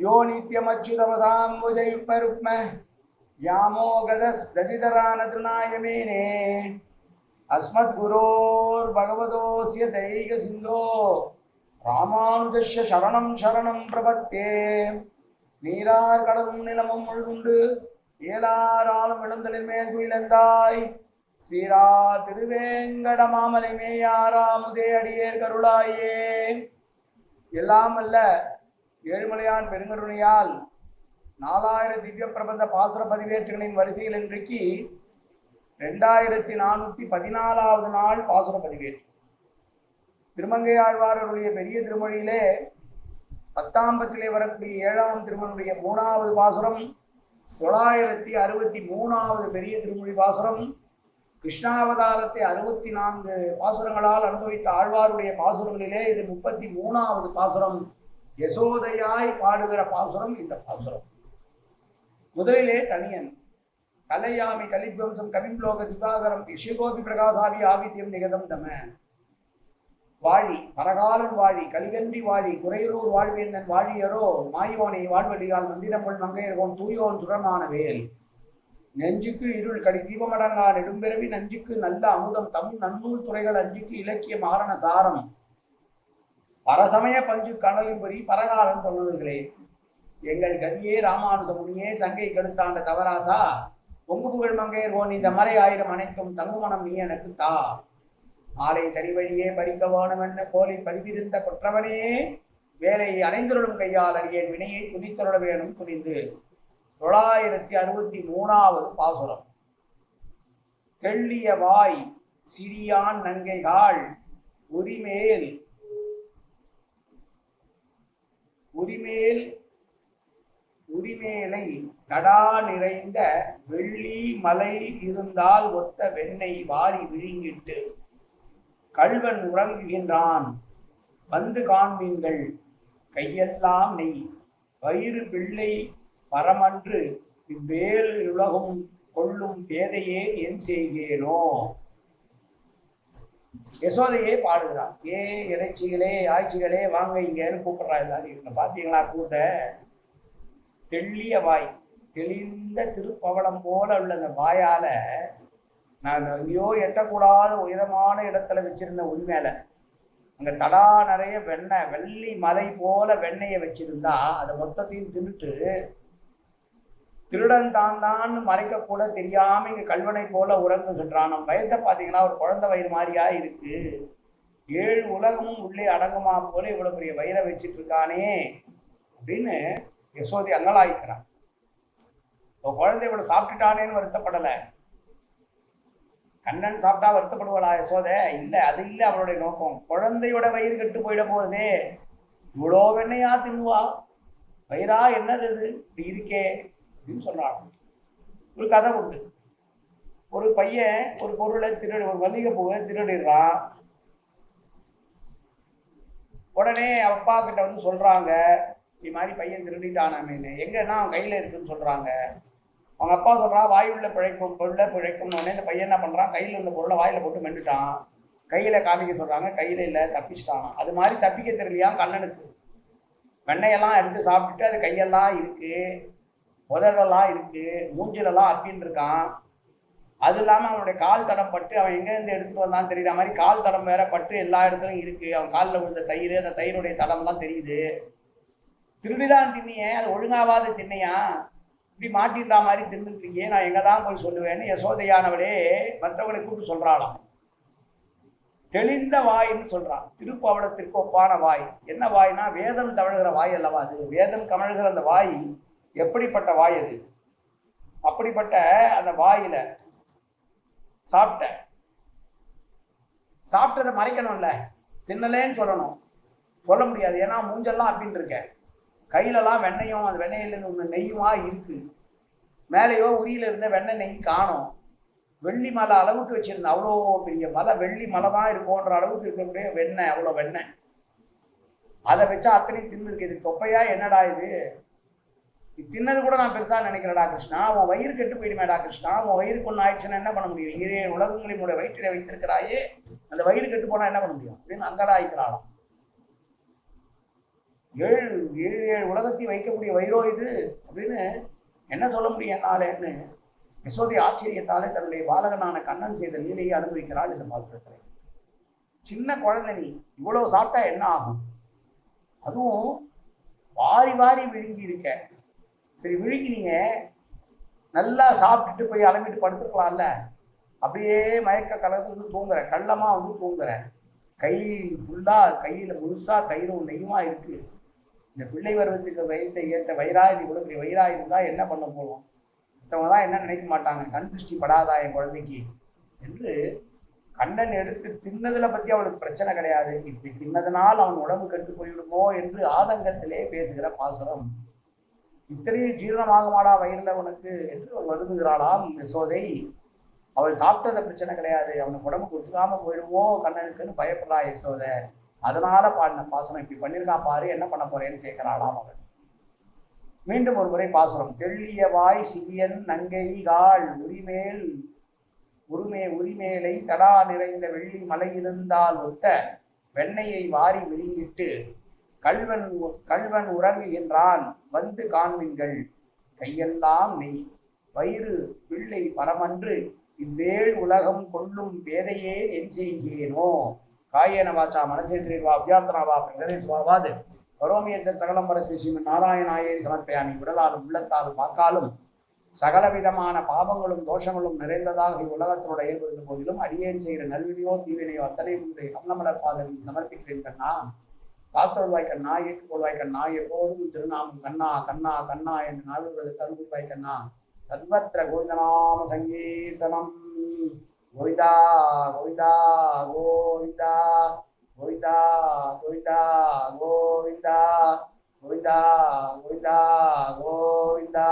யோ நித்யமச்சுதவதாம்புஜயுப்பருக்ம யாமோகதஸ்ததிதரானதுனாயமேனே அஸ்மத்குரோர் பகவதோசிய தைக சிந்தோ ராமானுஜஸ்ய சரணம் சரணம் பிரபத்தே நீரார் கடலும் நிலமும் முழுதுண்டு ஏலாராலும் இளந்தலில் மேல் துயிலந்தாய் சீரா திருவேங்கட மாமலை மேயாரா முதே அடியேர் கருளாயே எல்லாம் அல்ல ஏழுமலையான் பெருங்கருணையால் நாலாயிரம் திவ்ய பிரபந்த பாசுர பதிவேற்றுகளின் வரிசையில் இன்றைக்கு ரெண்டாயிரத்தி நானூற்றி பதினாலாவது நாள் பாசுர பதிவேற்று திருமங்கையாழ்வாரருடைய பெரிய திருமொழியிலே பத்தாம்பத்திலே வரக்கூடிய ஏழாம் திருமனுடைய மூணாவது பாசுரம் தொள்ளாயிரத்தி அறுபத்தி மூணாவது பெரிய திருமொழி பாசுரம் கிருஷ்ணாவதாரத்தை அறுபத்தி நான்கு பாசுரங்களால் அனுபவித்த ஆழ்வாருடைய பாசுரங்களிலே இது முப்பத்தி மூணாவது பாசுரம். யசோதையாய் பாடுகிற பாசுரம் இந்த பாசுரம். முதலிலே தனியன் கலையாமி கலித்வம்சம் கவிம்லோக திவாகரம் இஷுகோபி பிரகாசாவி ஆவித்யம் நிகதம் தம. வாழி பரகாலன் வாழி கலிகன்றி வாழி குறையூர் வாழ்வேந்தன் வாழியரோ மாயோனை வாழ்வடியால் மந்திரமுள் மங்கையர்கோன் தூயோன் சுரமான வேல். நெஞ்சுக்கு இருள் கடி தீபமடங்கா நெடும்பிறவி நஞ்சுக்கு நல்ல அமுதம் தமிழ் நன்னூல் துறைகள் அஞ்சுக்கு இலக்கிய மாரண சாரம். பரசமய பஞ்சு கனலின்புரி பரகாலம் தொல்லர்களே எங்கள் கதியே ராமானுஜ முனியே சங்கை கெடுத்தாண்ட தவராசா பொங்கு புகழ் மங்கையர்கோன் இந்த மறை ஆயிரம் அனைத்தும் தங்குமணம் நீ எனக்கு தா. தனி வழியே பறிக்க வேணுமென்ன கோலை பதிவிருந்த கொற்றவனே வேலையை அணைந்தருளும் கையால் அடியேன் வினையை துணித்தருள வேணும் துணிந்து. தொள்ளாயிரத்தி அறுபத்தி மூணாவது பாசுரம். தெள்ளிய வாய் சிறியான் நங்கைகால் உரிமேல் உரிமேல் உரிமேலை தடா நிறைந்த வெள்ளி மலை இருந்தால் ஒத்த வெண்ணை வாரி விழுங்கிட்டு கள்வன் உறங்குகின்றான். வந்து காண்பீன்கள் கையெல்லாம் நெய். வயிறு பிள்ளை பரமன்று இவ்வேறு உலகம் கொள்ளும் பேதையே என் செய்கேனோ? யசோதையே பாடுகிறான் ஏ இறைச்சிகளே ஆய்ச்சிகளே வாங்க இங்கேன்னு கூப்பிட்றா எல்லாரும். இவங்க பார்த்தீங்களா கூத்த? தெள்ளிய வாய். தெளிந்த திருப்பவளம் போல உள்ள அந்த வாயால் நான் எங்கேயோ எட்டக்கூடாத உயரமான இடத்துல வச்சிருந்த உரிமையில அங்கே தடா நிறைய வெண்ணெய் வெள்ளி மலை போல வெண்ணெயை வச்சிருந்தா அதை மொத்தத்தையும் தின்னுட்டு திருடன் தான் தான் மறைக்க கூட தெரியாம இங்க கல்வனை போல உறங்குகின்றான். நம்ம வயத்தை பார்த்தீங்கன்னா ஒரு குழந்தை வயிறு மாதிரியா இருக்கு. ஏழு உலகமும் உள்ளே அடங்குமா போல இவ்வளவு பெரிய வயிறை வச்சுட்டு இருக்கானே அப்படின்னு யசோதி அங்கலாய்க்கிறான். இப்போ குழந்தை இவ்வளவு சாப்பிட்டுட்டானேன்னு வருத்தப்படலை. கண்ணன் சாப்பிட்டா வருத்தப்படுவாளா யசோதை? இல்லை அது இல்லை அவளுடைய நோக்கம். குழந்தையோட வயிறு கெட்டு போயிட போகுதே. இவ்வளோ வெண்ணையா தின்னுவா? வயிறா என்னது இது? இப்படி இருக்கே. அப்படின்னு சொல்கிறாங்க ஒரு கதை உண்டு. ஒரு பையன் ஒரு பொருளை திருடி ஒரு மல்லிகை பூவை திருடிடுறான். உடனே அப்பா கிட்ட வந்து சொல்கிறாங்க இது மாதிரி பையன் திருடிட்டானாமேன்னு. எங்கன்னா அவன் கையில் இருக்குன்னு சொல்கிறாங்க அவங்க அப்பா சொல்கிறான் வாயுள்ள பிழைக்கும் பொருளை பிழைக்கும்னு உடனே இந்த பையன் என்ன பண்ணுறான் கையில் இருந்த பொருளை வாயில் போட்டு மெண்டுட்டான் கையில் காமிக்க சொல்கிறாங்க கையில் இல்லை தப்பிச்சிட்டான். அது மாதிரி தப்பிக்க தெரியலையா கண்ணனுக்கு. வெண்ணையெல்லாம் எடுத்து சாப்பிட்டுட்டு அது கையெல்லாம் இருக்குது உதடெல்லாம் இருக்கு மூஞ்சிலெல்லாம் அப்பின்னு இருக்கான். அது இல்லாமல் அவனுடைய கால் தடம் பட்டு அவன் எங்கேருந்து எடுத்துட்டு வந்தான்னு தெரியுற மாதிரி கால் தடம் வேற பட்டு எல்லா இடத்துலையும் இருக்கு. அவன் காலில் விழுந்த தயிர் அந்த தயிருடைய தடம்லாம் தெரியுது. திருடிதான் தின்னியே அது ஒழுங்காவாத தின்னையா இப்படி மாட்டின்ற மாதிரி தின்னுருக்கீங்க நான் எங்கே தான் போய் சொல்லுவேன்னு யசோதையானவளே மற்றவங்களை கூப்பிட்டு சொல்கிறாளாம் தெளிந்த வாய்ன்னு சொல்கிறான் திருப்பவளத்திற்கு ஒப்பான வாய். என்ன வாய்னா வேதம் தமிழ்கிற வாய் அல்லவா அது. வேதம் கமழ்கிற அந்த வாய் எப்படிப்பட்ட வாய் அது? அப்படிப்பட்ட அந்த வாயில சாப்பிட்டேன் சாப்பிட்டதை மறைக்கணும்ல. தின்னலேன்னு சொல்லணும். சொல்ல முடியாது. ஏன்னா மூஞ்செல்லாம் அப்படின்னு இருக்கேன் கையிலலாம் வெண்ணையும் அந்த வெண்ணெயிலேருந்து ஒன்று நெய்யுமா இருக்கு. மேலேயோ உரியில இருந்த வெண்ணெய் நெய் காணும். வெள்ளி மலை அளவுக்கு வச்சிருந்தேன் அவ்வளோ பெரிய மலை. வெள்ளி மலை தான் இருக்கும்ன்ற அளவுக்கு இருக்கக்கூடிய வெண்ணெய் அவ்வளோ வெண்ணெய். அதை வச்சா அத்தனையும் தின்னு இருக்கு இது தொப்பையா என்னடா இது? தின்னது கூட நான் பெருசாக நினைக்கிறடா கிருஷ்ணா. உன் வயிறு கெட்டு போயிடுமேடா கிருஷ்ணா. உன் வயிறுக்கு ஒன்று ஆயிடுச்சுன்னா என்ன பண்ண முடியும்? ஈரே உலகங்களின் உடைய வைத்திருக்கிறாயே. அந்த வயிறு கெட்டு போனால் என்ன பண்ண முடியும்? அப்படின்னு அங்கடா ஆயிக்கிறாளாம் ஏழு ஏழு ஏழு உலகத்தை வைக்கக்கூடிய வயிறோ இது? அப்படின்னு என்ன சொல்ல முடியும் என்னாலேன்னு யசோதி ஆச்சரியத்தாலே தன்னுடைய பாலகனான கண்ணன் செய்த லீலையை அனுபவிக்கிறாள் இந்த பாசுரத்தில். சின்ன குழந்தை நீ இவ்வளோ சாப்பிட்டா என்ன ஆகும்? அதுவும் வாரி வாரி விழுங்கி இருக்க சரி விழுங்கினீங்க நல்லா சாப்பிட்டுட்டு போய் அலம்பிட்டு படுத்துருக்கலாம்ல. அப்படியே மயக்க கலந்து வந்து தூங்குறேன். கள்ளமாக வந்து தூங்குறேன். கை ஃபுல்லாக கையில் முழுசாக தயிரும் நெய்யுமா இருக்குது இந்த பிள்ளை வருவத்துக்கு வயிற்றை ஏற்ற வயிறாயுதி கூட பெரிய வயிறாயுதி தான் என்ன பண்ண போகிறோம் மற்றவங்க தான் என்ன நினைக்க மாட்டாங்க. கண் திருஷ்டி படாதா என் குழந்தைக்கு? என்று கண்ணன் எடுத்து தின்னதில் பற்றி அவளுக்கு பிரச்சனை கிடையாது. இப்படி தின்னதனால் அவன் உடம்பு கெட்டு போய்விடுமோ என்று ஆதங்கத்திலே பேசுகிற பாசுரம். இத்தனையும் ஜீரணமாக மாடா வயிறில் உனக்கு என்று அவள் வருந்துகிறாளாம் யசோதை. அவள் சாப்பிட்டத பிரச்சனை கிடையாது. அவனுக்கு உடம்புக்கு ஒத்துக்காம போயிடுவோ கண்ணனுக்குன்னு பயப்படுறா யசோதை. அதனால பாடின பாசனம் இப்படி பண்ணியிருக்கா பாரு என்ன பண்ண போறேன்னு கேட்கிறாளாம் அவள். மீண்டும் ஒரு முறை பாசுரம். தெள்ளிய வாய் சிகியன் நங்கை கால் உரிமேல் உரிமே உரிமேலை தடா நிறைந்த வெள்ளி மலையிருந்தால் ஒத்த வெண்ணையை வாரி விழுங்கிட்டு கல்வன் உ- கல்வன் உறங்குகின்றான் வந்து காண்பீன்கள் கையெல்லாம் நெய் வயிறு பிள்ளை பரமன்று இவ்வேழ் உலகம் கொள்ளும் பேதையே என் செய்யேனோ காயன வாச்சா மனசேந்திரேர்வா அத்தியாத்தனாவா பிரதேசுவாவாது கரோமி சகலம்பர சகலம் பரஸ்மி ஸ்ரீமன் நாராயணாயேரி சமர்ப்பயாமி உடலாலும் உள்ளத்தாலும் வாக்காலும் சகலவிதமான பாவங்களும் தோஷங்களும் நிறைந்ததாக இவ்வுலகத்தினோட இயல்பு போதிலும் அடியேன் செய்கிற நல்வினையோ தீவினையோ அத்தனை உங்களுடைய கமலமலர் பாதத்தில் சமர்ப்பிக்கிறேன் காத்தோல் வாய்க்க நாய் கோல் வாய்க்க நாய் எப்போதும் திருநாமம் கண்ணா கண்ணா கண்ணா என்று நாடுவது கரும்பு வாய்க்கண்ணா சர்வத்திர கோவிந்தநாம சங்கீர்த்தனம். கோவிந்தா கோவிந்தா கோவிந்தா கோவிந்தா கோவிந்தா கோவிந்தா கோவிந்தா கோவிந்தா கோவிந்தா.